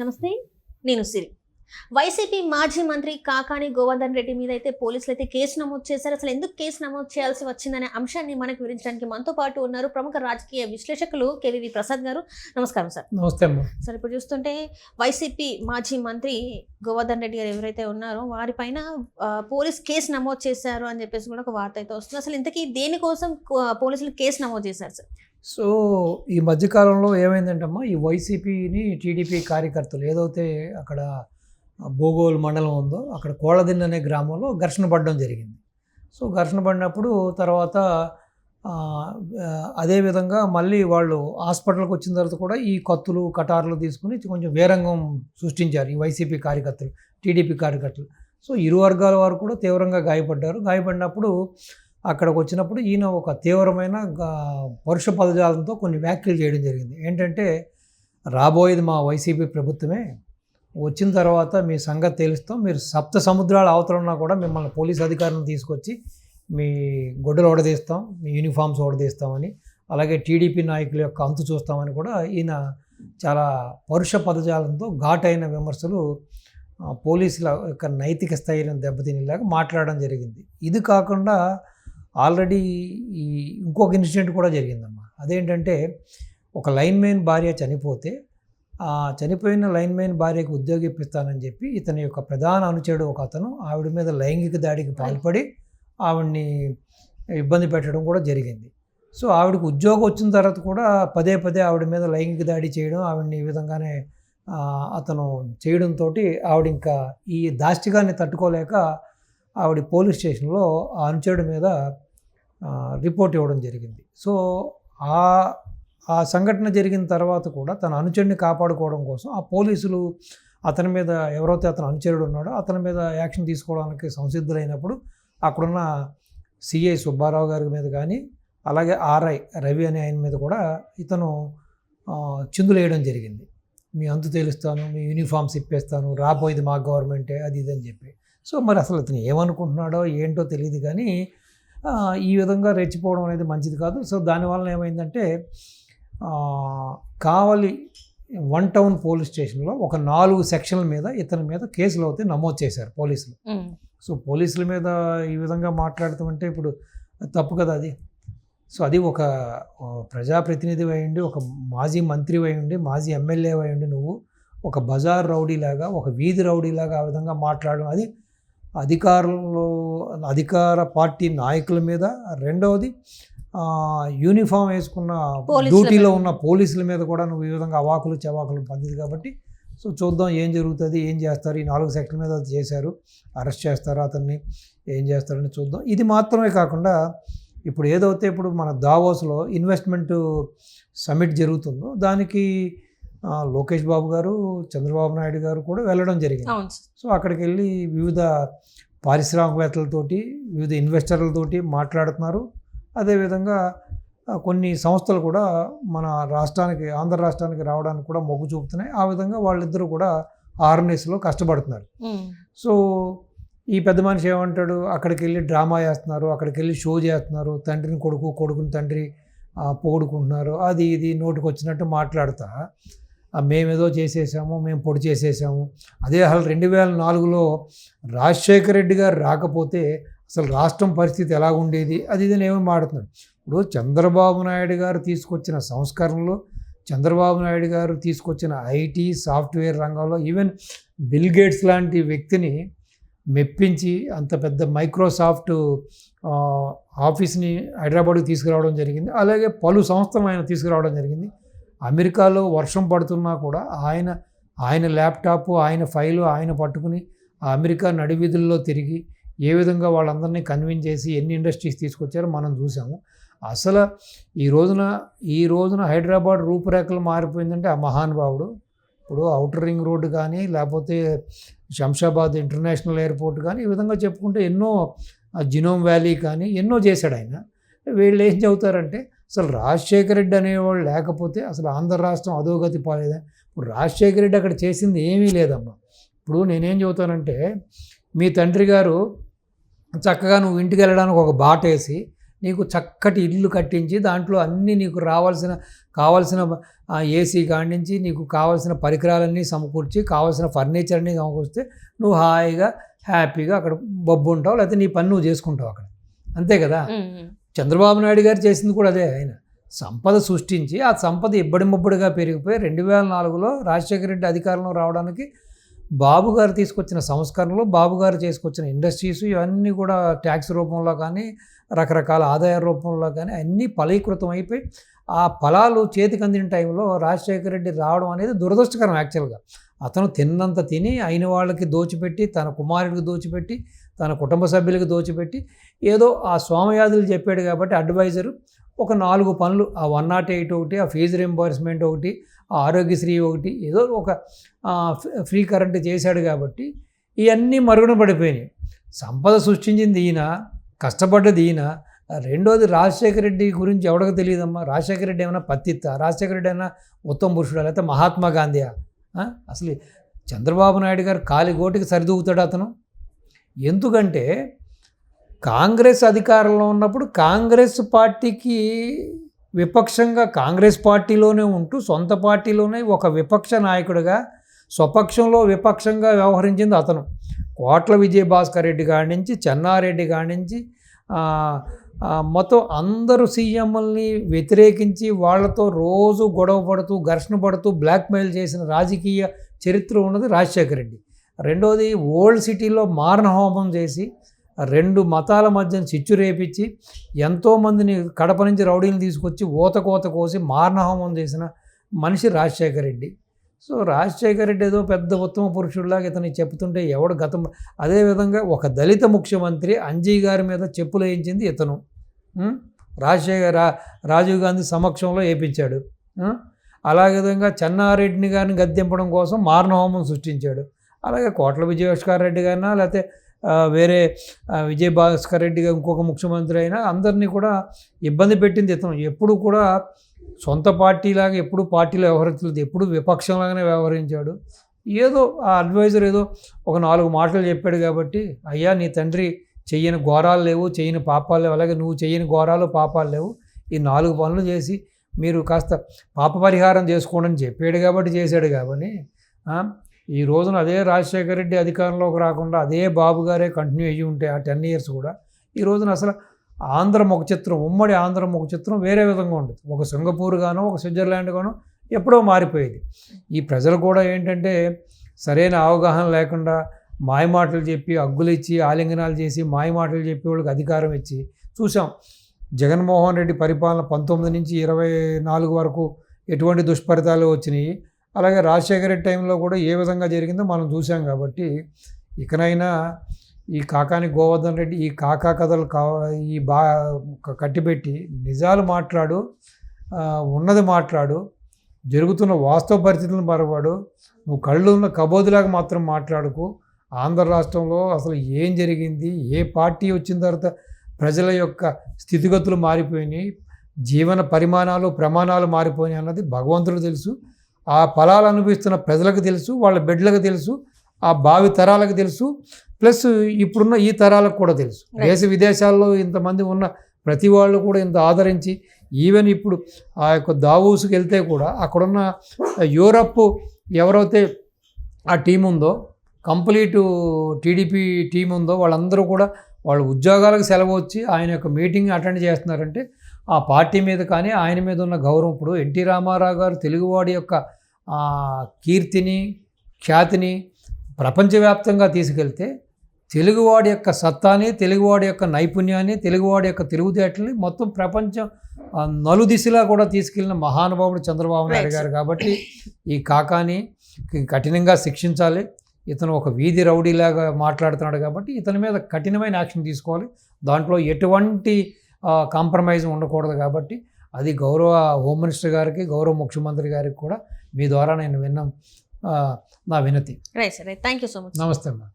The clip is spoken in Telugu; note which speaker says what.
Speaker 1: నమస్తే. నేను సిరి. వైసీపీ మాజీ మంత్రి కాకాని గోవర్ధన్ రెడ్డి మీద అయితే పోలీసులు అయితే కేసు నమోదు చేశారు. అసలు ఎందుకు కేసు నమోదు చేయాల్సి వచ్చిందనే అంశాన్ని మనకు వివరించడానికి మనతో పాటు ఉన్నారు ప్రముఖ రాజకీయ విశ్లేషకులు కేవీవి ప్రసాద్ గారు. నమస్కారం సార్.
Speaker 2: నమస్తే అమ్మ.
Speaker 1: సార్ ఇప్పుడు చూస్తుంటే వైసీపీ మాజీ మంత్రి గోవర్ధన్ రెడ్డి గారు ఎవరైతే ఉన్నారో వారిపైన పోలీస్ కేసు నమోదు చేశారు అని చెప్పేసి కూడా ఒక వార్త అయితే వస్తుంది. అసలు ఇంతకీ దేనికోసం పోలీసులు కేసు నమోదు చేశారు సార్?
Speaker 2: సో ఈ మధ్యకాలంలో ఏమైందంటమ్మా ఈ వైసీపీని టీడీపీ కార్యకర్తలు ఏదైతే అక్కడ బోగోలు మండలం ఉందో అక్కడ కోళ్ళదిన్న అనే గ్రామంలో ఘర్షణ పడడం జరిగింది. సో ఘర్షణ పడినప్పుడు తర్వాత అదేవిధంగా మళ్ళీ వాళ్ళు హాస్పిటల్కి వచ్చిన తర్వాత కూడా ఈ కత్తులు కటార్లు తీసుకుని కొంచెం వేరంగం సృష్టించారు ఈ వైసీపీ కార్యకర్తలు టీడీపీ కార్యకర్తలు. సో ఇరు వర్గాల వారు కూడా తీవ్రంగా గాయపడ్డారు. గాయపడినప్పుడు అక్కడికి వచ్చినప్పుడు ఈయన ఒక తీవ్రమైన గా- పరుష పదజాలంతో కొన్ని వ్యాఖ్యలు చేయడం జరిగింది. ఏంటంటే రాబోయేది మా వైసీపీ ప్రభుత్వమే. వచ్చిన తర్వాత మీ సంగతి తెలుస్తాం. మీరు సప్త సముద్రాల అవతల ఉన్నా కూడా మిమ్మల్ని పోలీస్ అధికారులను తీసుకొచ్చి మీ గొడ్డలు ఓడదీస్తాం మీ యూనిఫామ్స్ ఓడదీస్తామని అలాగే టీడీపీ నాయకుల యొక్క అంతు చూస్తామని కూడా ఈయన చాలా పరుష పదజాలంతో ఘాటైన విమర్శలు పోలీసుల యొక్క నైతిక స్థైర్యం దెబ్బతినేలాగా మాట్లాడడం జరిగింది. ఇది కాకుండా ఆల్రెడీ ఈ ఇంకొక ఇన్సిడెంట్ కూడా జరిగిందమ్మా. అదేంటంటే ఒక లైన్ మెయిన్ భార్య చనిపోతే ఆ చనిపోయిన లైన్ మెయిన్ భార్యకు ఉద్యోగం ఇప్పిస్తానని చెప్పి ఇతని యొక్క ప్రధాన అనుచరుడు ఒక అతను ఆవిడ మీద లైంగిక దాడికి పాల్పడి ఆవిడ్ని ఇబ్బంది పెట్టడం కూడా జరిగింది. సో ఆవిడకి ఉద్యోగం వచ్చిన తర్వాత కూడా పదే పదే ఆవిడ మీద లైంగిక దాడి చేయడం ఆవిడని ఈ విధంగానే అతను చేయడంతో ఆవిడ ఇంకా ఈ దాష్టికాన్ని తట్టుకోలేక ఆవిడ పోలీస్ స్టేషన్లో ఆ అనుచరుడి మీద రిపోర్ట్ ఇవ్వడం జరిగింది. సో ఆ ఆ సంఘటన జరిగిన తర్వాత కూడా తన అనుచరుడిని కాపాడుకోవడం కోసం ఆ పోలీసులు అతని మీద ఎవరైతే అతను అనుచరుడు ఉన్నాడో అతని మీద యాక్షన్ తీసుకోవడానికి సంసిద్ధులైనప్పుడు అక్కడున్న సిఐ సుబ్బారావు గారి మీద కానీ అలాగే ఆర్ఐ రవి అనే ఆయన మీద కూడా ఇతను చిందులేయడం చిందులు వేయడం జరిగింది. మీ అంతు తేలుస్తాను మీ యూనిఫామ్స్ ఇప్పేస్తాను రాబోయేది మా గవర్నమెంటే అది ఇది అని చెప్పి. సో మరి అసలు అతను ఏమనుకుంటున్నాడో ఏంటో తెలియదు కానీ ఈ విధంగా రెచ్చిపోవడం అనేది మంచిది కాదు. సో దానివల్ల ఏమైందంటే కావలి వన్ టౌన్ పోలీస్ స్టేషన్లో ఒక నాలుగు సెక్షన్ల మీద ఇతని మీద కేసులు అయితే నమోదు చేశారు పోలీసులు. సో పోలీసుల మీద ఈ విధంగా మాట్లాడుతామంటే ఇప్పుడు తప్పు కదా అది. సో అది ఒక ప్రజాప్రతినిధి అయ్యండి ఒక మాజీ మంత్రి అయ్యండి మాజీ ఎమ్మెల్యే అయ్యండి నువ్వు ఒక బజార్ రౌడీలాగా ఒక వీధి రౌడీలాగా ఆ విధంగా మాట్లాడడం. అది అధికారంలో అధికార పార్టీ నాయకుల మీద రెండవది యూనిఫామ్ వేసుకున్న డ్యూటీలో. ఉన్న పోలీసుల మీద కూడా నువ్వు ఈ విధంగా అవాకులు చవాకులు పొందింది కాబట్టి సో చూద్దాం ఏం జరుగుతుంది ఏం చేస్తారు ఈ నాలుగు సెక్టర్ల మీద చేశారు అరెస్ట్ చేస్తారు అతన్ని ఏం చేస్తారని చూద్దాం ఇది మాత్రమే కాకుండా ఇప్పుడు ఏదైతే ఇప్పుడు మన దావోస్లో ఇన్వెస్ట్మెంట్ సమిట్ జరుగుతుందో దానికి లోకేష్ బాబు గారు చంద్రబాబు నాయుడు గారు కూడా వెళ్ళడం జరిగింది. సో అక్కడికి వెళ్ళి వివిధ పారిశ్రామికవేత్తలతోటి వివిధ ఇన్వెస్టర్లతోటి మాట్లాడుతున్నారు. అదేవిధంగా కొన్ని సంస్థలు కూడా మన రాష్ట్రానికి ఆంధ్ర రాష్ట్రానికి రావడానికి కూడా మొగ్గు చూపుతున్నాయి. ఆ విధంగా వాళ్ళిద్దరూ కూడా ఆర్ఎన్ఎస్లో కష్టపడుతున్నారు. సో ఈ పెద్ద మనిషి ఏమంటాడు? అక్కడికి వెళ్ళి డ్రామా చేస్తున్నారు అక్కడికి వెళ్ళి షో చేస్తున్నారు తండ్రిని కొడుకు కొడుకుని తండ్రి పొగుడుకుంటున్నారు అది ఇది నోటికి వచ్చినట్టు మాట్లాడుతా. మేమేదో చేసేసాము మేము పొడి చేసేసాము. అదే అసలు రెండు వేల నాలుగులో రాజశేఖర రెడ్డి గారు రాకపోతే అసలు రాష్ట్రం పరిస్థితి ఎలా ఉండేది? అది ఇది ఏమో మాడుతున్నాను ఇప్పుడు చంద్రబాబు నాయుడు గారు తీసుకొచ్చిన సంస్కరణలు చంద్రబాబు నాయుడు గారు తీసుకొచ్చిన ఐటీ సాఫ్ట్వేర్ రంగంలో ఈవెన్ బిల్ గేట్స్ లాంటి వ్యక్తిని మెప్పించి అంత పెద్ద మైక్రోసాఫ్ట్ ఆఫీస్ని హైదరాబాద్కి తీసుకురావడం జరిగింది. అలాగే పలు సంస్థలు ఆయన తీసుకురావడం జరిగింది. అమెరికాలో వర్షం పడుతున్నా కూడా ఆయన ఆయన ల్యాప్టాప్ ఆయన ఫైలు ఆయన పట్టుకుని ఆ అమెరికా నడివీధుల్లో తిరిగి ఏ విధంగా వాళ్ళందరినీ కన్విన్స్ చేసి ఎన్ని ఇండస్ట్రీస్ తీసుకొచ్చారో మనం చూసాము. అసలు ఈ రోజున ఈ రోజున హైదరాబాద్ రూపురేఖలు మారిపోయిందంటే ఆ మహానుభావుడు ఇప్పుడు అవుటర్ రింగ్ రోడ్డు కానీ లేకపోతే శంషాబాద్ ఇంటర్నేషనల్ ఎయిర్పోర్ట్ కానీ ఈ విధంగా చెప్పుకుంటే ఎన్నో జినోమ్ వ్యాలీ కానీ ఎన్నో చేశాడు ఆయన. వీళ్ళు ఏం చెబుతారంటే అసలు రాజశేఖర రెడ్డి అనేవాళ్ళు లేకపోతే అసలు ఆంధ్ర రాష్ట్రం అధోగతి పాలేదా? ఇప్పుడు రాజశేఖర రెడ్డి అక్కడ చేసింది ఏమీ లేదమ్మా. ఇప్పుడు నేనేం చెబుతానంటే మీ తండ్రి గారు చక్కగా నువ్వు ఇంటికి వెళ్ళడానికి ఒక బాట వేసి నీకు చక్కటి ఇల్లు కట్టించి దాంట్లో అన్నీ నీకు రావాల్సిన కావాల్సిన ఏసీ కాండించి నుంచి నీకు కావాల్సిన పరికరాలన్నీ సమకూర్చి కావాల్సిన ఫర్నిచర్ అన్నీ సమకూర్చితే నువ్వు హాయిగా హ్యాపీగా అక్కడ బొబ్బు ఉంటావు లేకపోతే నీ పని నువ్వు చేసుకుంటావు అక్కడ. అంతే కదా? చంద్రబాబు నాయుడు గారు చేసింది కూడా అదే. ఆయన సంపద సృష్టించి ఆ సంపద ఇబ్బడి ముబ్బడిగా పెరిగిపోయి రెండు వేల నాలుగులో రాజశేఖర రెడ్డి అధికారంలో రావడానికి బాబు గారు తీసుకొచ్చిన సంస్కరణలు బాబు గారు చేసుకొచ్చిన ఇండస్ట్రీస్ ఇవన్నీ కూడా ట్యాక్స్ రూపంలో కానీ రకరకాల ఆదాయ రూపంలో కానీ అన్నీ ఫలీకృతం అయిపోయి ఆ ఫలాలు చేతికి అందిన టైంలో రాజశేఖర రెడ్డి రావడం అనేది దురదృష్టకరం యాక్చువల్గా. అతను తిన్నంత తిని అయిన వాళ్ళకి దోచిపెట్టి తన కుమారుడికి దోచిపెట్టి తన కుటుంబ సభ్యులకు దోచిపెట్టి ఏదో ఆ స్వామయాదులు చెప్పాడు కాబట్టి అడ్వైజరు ఒక నాలుగు పనులు ఆ వన్ నాట్ ఎయిట్ ఒకటి ఆ ఫీజు రింబర్స్మెంట్ ఒకటి ఆ ఆరోగ్యశ్రీ ఒకటి ఏదో ఒక ఫ్రీ- కరెంట్ చేశాడు కాబట్టి ఇవన్నీ మరుగున పడిపోయినాయి. సంపద సృష్టించింది ఈయన కష్టపడ్డది ఈయన. రెండోది రాజశేఖర రెడ్డి గురించి ఎవడికి తెలియదమ్మా? రాజశేఖర రెడ్డి ఏమైనా పత్తిత్త? రాజశేఖర రెడ్డి అయినా ఉత్తమ పురుషుడా? లేకపోతే మహాత్మా గాంధీయా? అసలు చంద్రబాబు నాయుడు గారు కాలిగోటికి సరిదూగుతాడు అతను. ఎందుకంటే కాంగ్రెస్ అధికారంలో ఉన్నప్పుడు కాంగ్రెస్ పార్టీకి విపక్షంగా కాంగ్రెస్ పార్టీలోనే ఉంటూ సొంత పార్టీలోనే ఒక విపక్ష నాయకుడిగా స్వపక్షంలో విపక్షంగా వ్యవహరించింది అతను. కోట్ల విజయభాస్కర్ రెడ్డి కాడి నుంచి చెన్నారెడ్డి కాడి నుంచి మొత్తం అందరూ సీఎంలని వ్యతిరేకించి వాళ్ళతో రోజు గొడవ పడుతూ ఘర్షణ పడుతూ బ్లాక్మెయిల్ చేసిన రాజకీయ చరిత్ర ఉన్నది రాజశేఖర రెడ్డి. రెండోది ఓల్డ్ సిటీలో మారణ హోమం చేసి రెండు మతాల మధ్య చిచ్చు రేపించి ఎంతోమందిని కడప నుంచి రౌడీలు తీసుకొచ్చి ఓత కోత కోసి మారణహోమం చేసిన మనిషి రాజశేఖర రెడ్డి. సో రాజశేఖర రెడ్డి ఏదో పెద్ద ఉత్తమ పురుషుడిలాగా ఇతను చెప్తుంటే ఎవడు గతం అదేవిధంగా ఒక దళిత ముఖ్యమంత్రి అంజీ గారి మీద చెప్పులు వేయించింది ఇతను. రాజశేఖర రా రాజీవ్ గాంధీ సమక్షంలో వేయించాడు అలాగే విధంగా చెన్నారెడ్డిని గారిని గద్దెంపడం కోసం మారణహోమం సృష్టించాడు. అలాగే కోట్ల విజయభాస్కర్ రెడ్డి గారినా లేకపోతే వేరే విజయ విజయ్ భాస్కర్ రెడ్డి గారు ఇంకొక ముఖ్యమంత్రి అయినా అందరినీ కూడా ఇబ్బంది పెట్టింది ఇతను. ఎప్పుడు కూడా సొంత పార్టీలాగా ఎప్పుడు పార్టీలో వ్యవహరించలేదు ఎప్పుడు విపక్షంలాగానే వ్యవహరించాడు. ఏదో ఆ అడ్వైజర్ ఏదో ఒక నాలుగు మాటలు చెప్పాడు కాబట్టి అయ్యా నీ తండ్రి చెయ్యని ఘోరాలు లేవు చేయని పాపాలు లేవు అలాగే నువ్వు చేయని ఘోరాలు పాపాలు లేవు. ఈ నాలుగు పనులు చేసి మీరు కాస్త పాప పరిహారం చేసుకోండి అని చెప్పాడు కాబట్టి చేశాడు కాబట్టి ఈ రోజున అదే రాజశేఖర రెడ్డి అధికారంలోకి రాకుండా అదే బాబు గారే కంటిన్యూ అయ్యి ఉంటే ఆ టెన్ ఇయర్స్ కూడా ఈ రోజున అసలు ఆంధ్ర ముఖ చిత్రం ఉమ్మడి ఆంధ్ర ముఖ చిత్రం వేరే విధంగా ఉండదు. ఒక సింగపూర్ గానో ఒక స్విట్జర్లాండ్ గానో ఎప్పుడో మారిపోయేది. ఈ ప్రజలు కూడా ఏంటంటే సరైన అవగాహన లేకుండా మాయమాటలు చెప్పి అగ్గులు ఇచ్చి ఆలింగనాలు చేసి మాయమాటలు చెప్పి వాళ్ళకి అధికారం ఇచ్చి చూసాం జగన్మోహన్ రెడ్డి పరిపాలన పంతొమ్మిది నుంచి ఇరవై నాలుగు వరకు ఎటువంటి దుష్ఫలితాలు వచ్చినాయి? అలాగే రాజశేఖర రెడ్డి టైంలో కూడా ఏ విధంగా జరిగిందో మనం చూసాం కాబట్టి ఇకనైనా ఈ కాకాని గోవర్ధన్ రెడ్డి ఈ కాకా కథలు కా ఈ బా కట్టిపెట్టి నిజాలు మాట్లాడు ఉన్నది మాట్లాడు జరుగుతున్న వాస్తవ పరిస్థితులను మరవాడు నువ్వు కళ్ళు ఉన్న కబోదులాగా మాత్రం మాట్లాడుకు. ఆంధ్ర రాష్ట్రంలో అసలు ఏం జరిగింది ఏ పార్టీ వచ్చిన తర్వాత ప్రజల యొక్క స్థితిగతులు మారిపోయినాయి జీవన పరిమాణాలు ప్రమాణాలు మారిపోయినాయి అన్నది భగవంతుడు తెలుసు. ఆ ఫలాలు అనుభవిస్తున్న ప్రజలకు తెలుసు వాళ్ళ బిడ్డలకు తెలుసు ఆ భావి తరాలకు తెలుసు ప్లస్ ఇప్పుడున్న ఈ తరాలకు కూడా తెలుసు. దేశ విదేశాల్లో ఇంతమంది ఉన్న ప్రతి వాళ్ళు కూడా ఇంత ఆదరించి ఈవెన్ ఇప్పుడు ఆ యొక్క దావూసుకి వెళ్తే కూడా అక్కడున్న యూరప్ ఎవరైతే ఆ టీం ఉందో కంప్లీట్ టీడీపీ టీం ఉందో వాళ్ళందరూ కూడా వాళ్ళ ఉద్యోగాలకు సెలవు వచ్చి ఆయన యొక్క మీటింగ్ అటెండ్ చేస్తున్నారంటే ఆ పార్టీ మీద కానీ ఆయన మీద ఉన్న గౌరవం ఇప్పుడు ఎన్టీ రామారావు గారు తెలుగువాడి యొక్క కీర్తిని ఖ్యాతిని ప్రపంచవ్యాప్తంగా తీసుకెళ్తే తెలుగువాడి యొక్క సత్తాని తెలుగువాడి యొక్క నైపుణ్యాన్ని తెలుగువాడి యొక్క తెలుగుదేటల్ని మొత్తం ప్రపంచం నలుదిశలా కూడా తీసుకెళ్ళిన మహానుభావుడు చంద్రబాబు నాయుడు గారు కాబట్టి ఈ కాకాని కఠినంగా శిక్షించాలి. ఇతను ఒక వీధి రౌడీలాగా మాట్లాడుతున్నాడు కాబట్టి ఇతని మీద కఠినమైన యాక్షన్ తీసుకోవాలి. దాంట్లో ఎటువంటి కాంప్రమైజ్ ఉండకూడదు కాబట్టి అది గౌరవ హోమ్ మినిస్టర్ గారికి గౌరవ ముఖ్యమంత్రి గారికి కూడా మీ ద్వారా నేను విన్నాం నా వినతి.
Speaker 1: Right sir thank you so much
Speaker 2: నమస్తే అమ్మా.